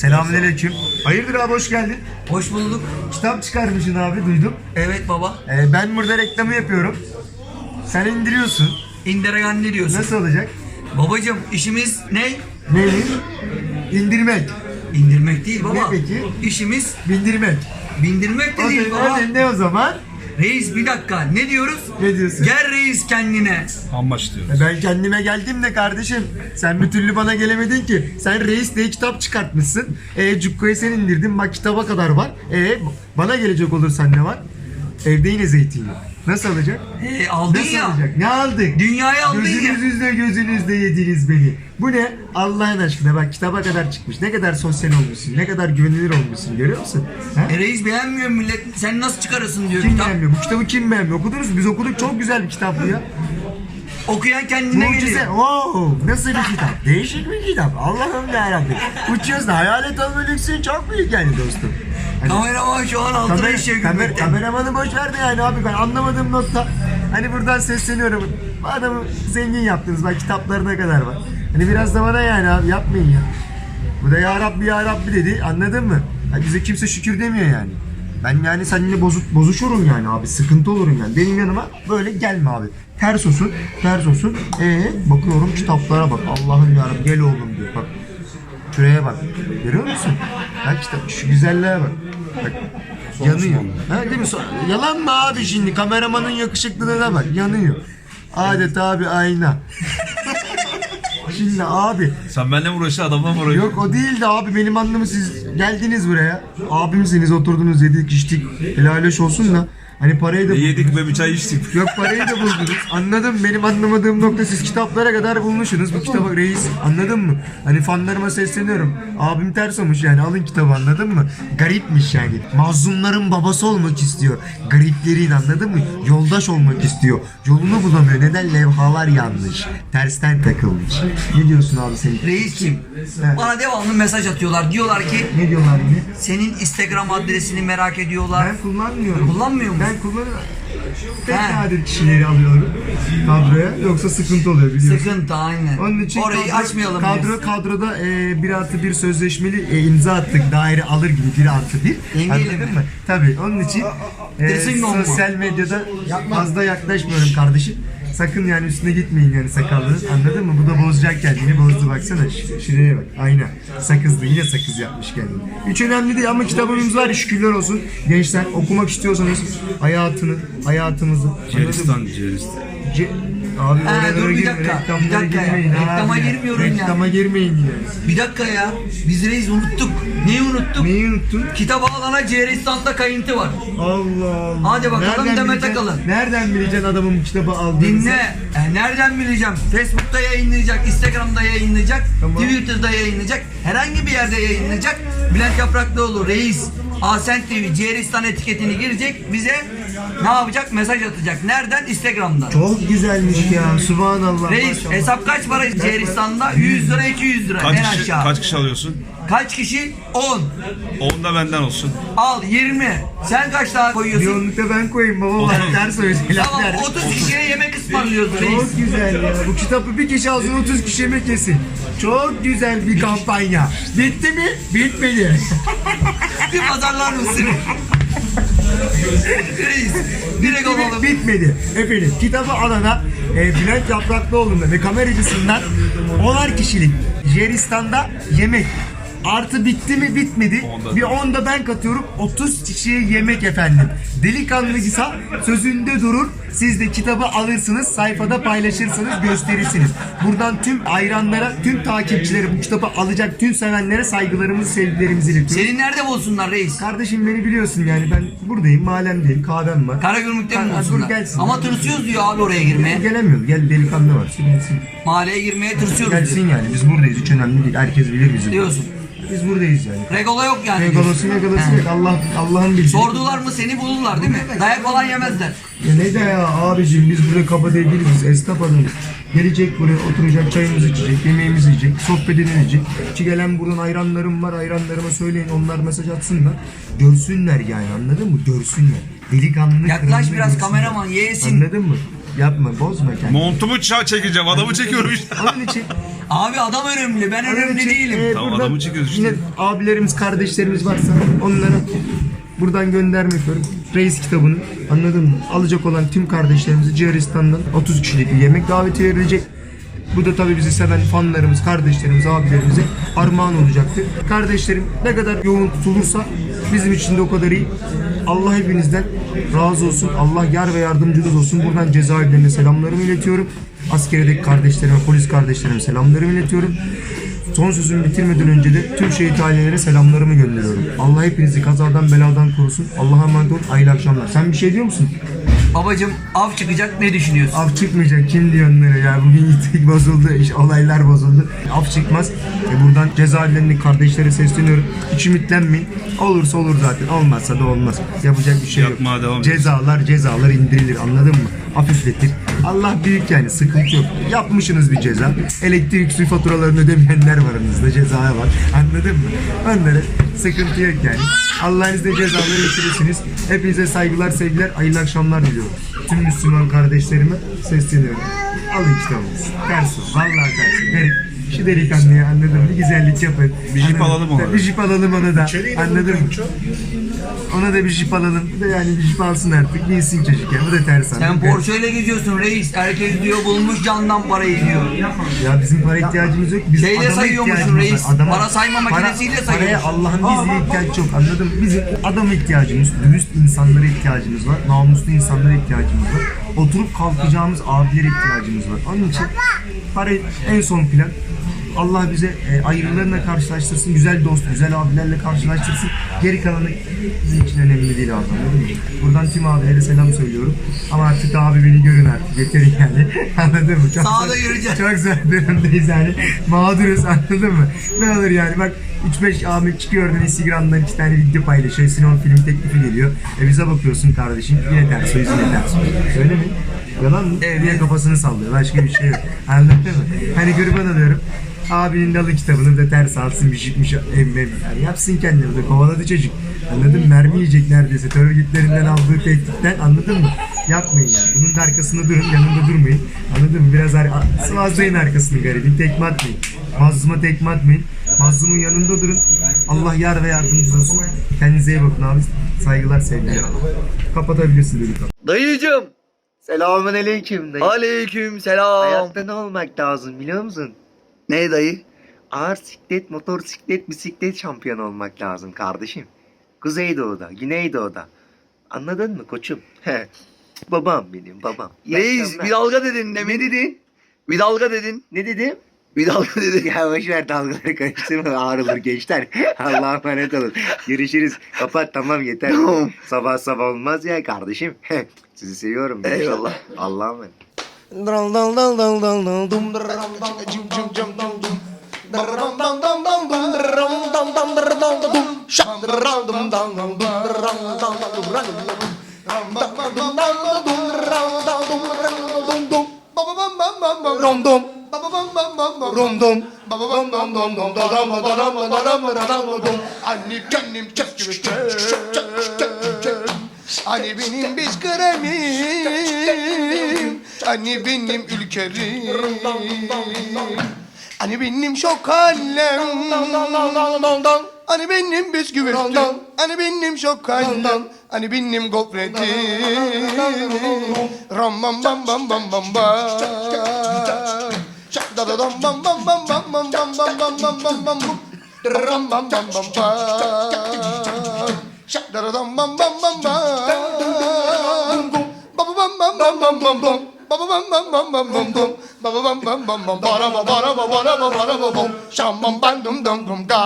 Selamünaleyküm. Hayırdır abi hoş geldin. Hoş bulduk. Kitap çıkarmışsın abi duydum. Evet baba. Ee, ben burada reklamı yapıyorum. Sen indiriyorsun. İndiregan ne diyorsun? Nasıl olacak? Babacım işimiz ne? Neymiş? İndirmek. İndirmek değil baba. Ne peki? İşimiz Bindirmek. bindirmek de değil baba. ne o zaman? Reis bir dakika ne diyoruz? Ne diyorsun? Gel reis kendine. Amaç diyoruz. E Ben kendime geldim de kardeşim. Sen bir türlü bana gelemedin ki. Sen reis diye kitap çıkartmışsın. E Cukko'ya sen indirdin. Bak kitaba kadar var. E bana gelecek olursan ne var? Evde yine zeytin yok. Nasıl olacak? Ee, aldın Nasıl ya. olacak? Ne aldık? Dünyayı aldın ya. Gözünüzle gözünüzle yediniz beni. Bu ne? Allah'ın aşkına bak kitaba kadar çıkmış. Ne kadar sosyal olmuşsun. Ne kadar güvenilir olmuşsun. Görüyor musun? Ha? E, reis beğenmiyor millet. Sen nasıl çıkarırsın diyor Kim kitap. beğenmiyor? Bu kitabı kim beğenmiyor? Okudunuz mu? Biz okuduk. Çok güzel bir kitap bu ya. Okuyan kendine Mucize. geliyor. Wow. Nasıl bir kitap? Değişik bir kitap. Allah'ım yarabbim. Uçuyorsun. Hayalet olma lüksün çok büyük yani dostum. Hani Kameraman şu an altına kamer, işiyor kamer, gülmekten. kameramanı boş ver de yani abi ben anlamadığım nokta. Hani buradan sesleniyorum. Adamı zengin yaptınız. Bak kitaplarına kadar var. Hani biraz da bana yani abi yapmayın ya. Bu da ya Rabbi ya Rabbi dedi. Anladın mı? Ha, bize kimse şükür demiyor yani. Ben yani seninle bozuk, bozuşurum yani abi. Sıkıntı olurum yani. Benim yanıma böyle gelme abi. Ters olsun, ters olsun. Ee, bakıyorum kitaplara bak. Allah'ım yarabbim gel oğlum diyor. Bak. Şuraya bak. Görüyor musun? Bak kitap şu güzelliğe bak. Bak. Yanıyor. Ha, değil mi? So- Yalan mı abi şimdi? Kameramanın yakışıklılığına bak. Yanıyor. Adeta bir ayna. Şimdi abi Sen benimle mi uğraşıyorsun adamla mı uğraşıyorsun? Yok o değildi abi benim anlamı siz geldiniz buraya. Abimsiniz oturdunuz yedik içtik. Helal hoş olsun da. Hani parayı da yedik be bir çay içtik. Yok parayı da buldunuz. Anladım benim anlamadığım nokta siz kitaplara kadar bulmuşsunuz. Bu kitabı reis anladın mı? Hani fanlarıma sesleniyorum. Abim ters olmuş yani alın kitabı anladın mı? Garipmiş yani. Mazlumların babası olmak istiyor. Gariplerin anladın mı? Yoldaş olmak istiyor. Yolunu bulamıyor. Neden levhalar yanlış? Tersten takılmış. Ne diyorsun abi sen? Reis kim? He. Bana devamlı mesaj atıyorlar. Diyorlar ki Ne diyorlar yine? senin Instagram adresini merak ediyorlar. Ben kullanmıyorum. Kullanmıyor musun? Ben kullanıyorum. He. nadir kişileri alıyorum kadroya. Yoksa sıkıntı oluyor biliyorsun. Sıkıntı aynen. Onun için Orayı kadro, açmayalım. Kadro diyorsun. kadroda e, bir artı bir sözleşmeli e, imza attık. Daire alır gibi bir artı bir. Yengeyle Anladın mi? Tabii onun için e, Dressing room mu? sosyal medyada fazla yaklaşmıyorum kardeşim. Sakın yani üstüne gitmeyin yani sakallınız. Anladın mı? Bu da bozacak kendini. Bozdu baksana. Ş- şuraya bak. Ayna. Sakızlı. Yine sakız yapmış kendini. Hiç önemli değil ama kitabımız var. Şükürler olsun. Gençler okumak istiyorsanız hayatını, hayatımızı. anladın mı? Ciğeristan, Ciğeristan. Ce- Abi Ha, dur bir dakika, reklamlara bir dakika ya. girmeyin abi Reklama girmiyorum ya. Reklama girmeyin yine. Bir dakika ya. Biz reis unuttuk. Neyi unuttuk? Neyi unuttun? Kitaba alana Ceğeristan'da kayıntı var. Allah Allah. Hadi bakalım Demet bileceksin- Akalın. Nereden bileceksin adamın bu kitabı aldığını? Dinle. E, nereden bileceğim? Facebook'ta yayınlayacak, Instagram'da yayınlayacak, Tamam. Twitter'da yayınlayacak, herhangi bir yerde yayınlayacak. Bülent Yapraklıoğlu Reis Asent TV Ceğeristan etiketini girecek. Bize ne yapacak? Mesaj atacak. Nereden? Instagram'dan. Çok güzelmiş ya. Subhanallah. Reis maşallah. hesap kaç para Ceğeristan'da? 100 lira 200 lira en Kaç kişi, aşağı. kaç kişi alıyorsun? Kaç kişi? 10. 10 da benden olsun. Al 20. Sen kaç daha Bir koyuyorsun? onlukta ben koyayım baba var. Ters söyleseler. Tamam 30 kişiye yemek ısmarlıyoruz reis. Çok güzel ya. Bu kitabı bir kişi alsın 30 kişi yemek yesin. Çok güzel bir kampanya. Bitti mi? Bitmedi. Bir pazarlar mısın? Reis. Direkt alalım. Bitmedi. Efendim kitabı alana e, Bülent Yapraklıoğlu'nda ve kameracısından 10'ar kişilik Jeristan'da yemek Artı bitti mi bitmedi. Onda. Bir 10 da ben katıyorum. 30 kişiye yemek efendim. Delikanlıcısa sözünde durur. Siz de kitabı alırsınız. Sayfada paylaşırsınız. Gösterirsiniz. Buradan tüm ayranlara, tüm takipçilere bu kitabı alacak tüm sevenlere saygılarımızı, sevgilerimizi iletiyoruz. Seni nerede bulsunlar reis? Kardeşim beni biliyorsun yani ben buradayım. Mahallemdeyim. Kahvem var. Karagümrük'te mi dur bulsunlar? gelsin. Ama tırsıyoruz diyor abi oraya girmeye. Gelemiyor. Gel delikanlı var. Gelsin. Mahalleye girmeye tırsıyoruz Gelsin diyor. yani. Biz buradayız. Hiç önemli değil. Herkes bilir bizi. Diyorsun. Biz buradayız yani. Regola yok yani. Megalosu megalosu He. yok. Allah Allah'ın bildiği. Sordular mı seni bulurlar değil mi? Dayak falan yemezler. Ya ne de ya abicim biz burada kaba değil biz esnaf adamız. Gelecek buraya oturacak çayımızı içecek, yemeğimizi yiyecek, sohbet edilecek. Ki gelen buradan ayranlarım var ayranlarıma söyleyin onlar mesaj atsınlar. Görsünler yani anladın mı? Görsünler. Delikanlı Yaklaş biraz görsünler. kameraman yesin. Anladın mı? Yapma bozma kendini. Montumu ça çekeceğim adamı çekiyorum işte. Onun için Abi adam önemli. Ben önemli için, değilim. e, Tamam, adamı çıkıyoruz işte. Yine abilerimiz, kardeşlerimiz varsa onlara buradan gönderme yapıyorum. Reis kitabını anladın mı? Alacak olan tüm kardeşlerimizi Ciğeristan'dan 30 kişilik bir yemek daveti verilecek. Bu da tabii bizi seven fanlarımız, kardeşlerimiz, abilerimize armağan olacaktır. Kardeşlerim ne kadar yoğun tutulursa bizim için de o kadar iyi. Allah hepinizden razı olsun. Allah yar ve yardımcınız olsun. Buradan cezaevlerine selamlarımı iletiyorum. Askeredeki kardeşlerime, polis kardeşlerime selamlarımı iletiyorum. Son sözümü bitirmeden önce de tüm şehit ailelere selamlarımı gönderiyorum. Allah hepinizi kazadan beladan korusun. Allah'a emanet olun. Hayırlı akşamlar. Sen bir şey diyor musun? Babacım av çıkacak ne düşünüyorsun? Af çıkmayacak. Kim diyor onlara ya? Bugün yitik bozuldu. iş olaylar bozuldu. Af çıkmaz. E buradan cezaevlerindeki kardeşlere sesleniyorum. Hiç ümitlenmeyin. Olursa olur zaten. Olmazsa da olmaz. Yapacak bir şey yok. Yapmaya devam Cezalar cezalar indirilir. Anladın mı? Hafifletir. Allah büyük yani. Sıkıntı yok. Yapmışsınız bir ceza. Elektrik su faturalarını ödemeyenler var aranızda. Cezaya var. Anladın mı? Onlara sıkıntı yok yani. Allah'ın izniyle cezaları bitirirsiniz. Hepinize saygılar, sevgiler, hayırlı akşamlar diliyorum. Tüm Müslüman kardeşlerime sesleniyorum. Alın kitabınızı. Ters o. Vallahi ters o. Garip. Şu delikanlıya anladın mı? Bir güzellik yapın. Bir jip alalım mı? ona. Bir jip alalım ona da. Anladın mı? Ona da bir jip alalım. Bu da yani bir jip alsın artık. Binsin çocuk ya. Bu da ters Sen? Porsche ile geziyorsun reis. Herkes diyor bulmuş candan parayı diyor. Ya bizim para ihtiyacımız yok. Biz Şeyle adama sayıyormuşsun ihtiyacımız reis. var. Adama- Para sayma makinesiyle Paraya. Allah'ın izniyle ihtiyaç yok. Anladın mı? Bizim adama ihtiyacımız, dürüst insanlara ihtiyacımız var. Namuslu insanlara ihtiyacımız var. Oturup kalkacağımız abilere ihtiyacımız var. Onun için para en son plan. Allah bize e, ayrılarına karşılaştırsın. Güzel dost, güzel abilerle karşılaştırsın. Geri kalanı bizim için önemli değil abi. Anladın mı? Buradan tüm abilere selam söylüyorum. Ama artık abi beni görün artık. Yeterin yani. Anladın mı? Çok Sağda yürüyeceğiz. Çok zor durumdayız yani. Mağduruz anladın mı? Ne olur yani bak 3-5 Ahmet çıkıyor Instagram'dan iki tane video paylaşıyor. Sinema film teklifi geliyor. E bize bakıyorsun kardeşim. Yine ters o yine ters. Öyle mi? Yalan mı? Evet. Diye kafasını sallıyor. Başka bir şey yok. Anladın mı? Hani kurban alıyorum. Abinin dalı kitabını da ters alsın bir şeymiş emmem. Yani yapsın kendini de kovaladı çocuk. Anladın mı? Mermi yiyecek neredeyse. Terör örgütlerinden aldığı tehditten anladın mı? Yapmayın yani. Bunun da arkasında durun, yanında durmayın. Anladın mı? Biraz ar sıvazlayın arkasını garibin. Tekme atmayın. Mazluma tekme atmayın. Mazlumun yanında durun. Allah yar ve yardımcınız olsun. Kendinize iyi bakın abi. Saygılar, sevgiler. Kapatabilirsin dedik. Dayıcım. Selamun aleyküm dayı. Aleyküm selam. Hayatta ne olmak lazım biliyor musun? Ne dayı? Ağır siklet, motosiklet, bisiklet şampiyonu olmak lazım kardeşim. Kuzeydoğu'da, Güneydoğu'da. Anladın mı koçum? Babam benim babam. İyi akşamlar. bir dalga dedin ne mi dedin? Bir dalga dedin. Ne dedim? Bir dalga dedin. Ya boşver dalgaları karıştırma ağrılır gençler. Allah'a emanet olun. Görüşürüz. Kapat tamam yeter. Tamam. sabah sabah olmaz ya kardeşim. Sizi seviyorum. gençler. Eyvallah. Allah'a emanet. Dal dal dal dal dal dal dum dam dam cim cim cim dam dum dam dam dam dam dum dam dam dam dam dam dum şak dam dum dam dam dum dam dam dam dum dam dam dam dum dam dum dam dam dum dam dum dum bam bam bam bam bam rom dum bam bam bam bam bam rom dum bam bam bam bam bam da dam da dam da dam da dam dum anne kendim kes gibi Hani benim biz kremi Hani benim ülkerim Hani benim şok hallem Hani benim bisküvitim Hani benim şok hallem Hani benim gofretim Ram bam bam bam bam bam bam Da da dam bam bam bam bam bam bam bam bam bam bam bam bam Ram bam bam bam bam Da da dam bam bam bam bam bam bam bam bam bam Baba bam bam bam bam bam bam Baba bam bam bam bam Bara ba bara ba bara ba bara ba bam Şam bam bam dum dum dum da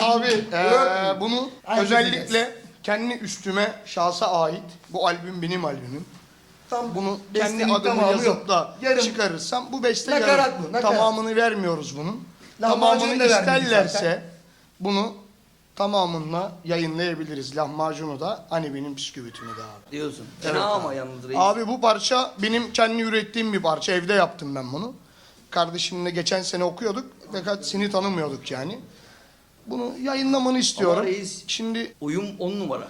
Abi eee, bunu özellikle kendi üstüme şahsa ait Bu albüm benim albümüm bunu kendi bestenin adımı tamamı yazıp yok. da Yarım. çıkarırsam bu beste Nakarat yarım. bu, nakarat. Tamamını vermiyoruz bunun. Lahmacunu Tamamını da vermedik isterlerse zaten. bunu tamamınla yayınlayabiliriz. Lahmacunu da hani benim bisküvitimi de abi. Diyorsun. Fena ama yalnız reis. Abi bu parça benim kendi ürettiğim bir parça. Evde yaptım ben bunu. Kardeşimle geçen sene okuyorduk. Fakat seni tanımıyorduk yani. Bunu yayınlamanı istiyorum. reis- Şimdi Uyum on numara.